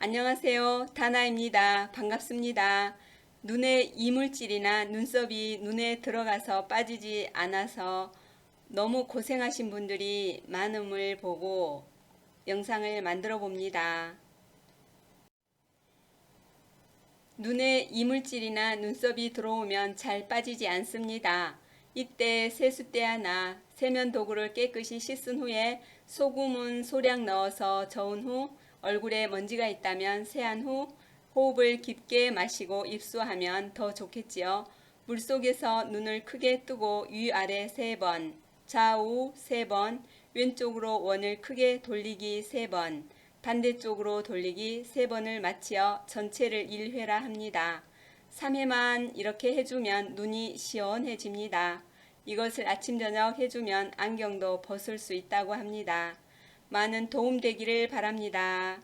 안녕하세요. 다나입니다. 반갑습니다. 눈에 이물질이나 눈썹이 눈에 들어가서 빠지지 않아서 너무 고생하신 분들이 많음을 보고 영상을 만들어 봅니다. 눈에 이물질이나 눈썹이 들어오면 잘 빠지지 않습니다. 이때 세숫대 하나, 세면 도구를 깨끗이 씻은 후에 소금은 소량 넣어서 저은 후 얼굴에 먼지가 있다면 세안 후 호흡을 깊게 마시고 입수하면 더 좋겠지요. 물속에서 눈을 크게 뜨고 위아래 세 번, 좌우 세 번, 왼쪽으로 원을 크게 돌리기 세 번, 반대쪽으로 돌리기 세 번을 마치어 전체를 1회라 합니다. 3회만 이렇게 해주면 눈이 시원해집니다. 이것을 아침 저녁 해주면 안경도 벗을 수 있다고 합니다. 많은 도움 되기를 바랍니다.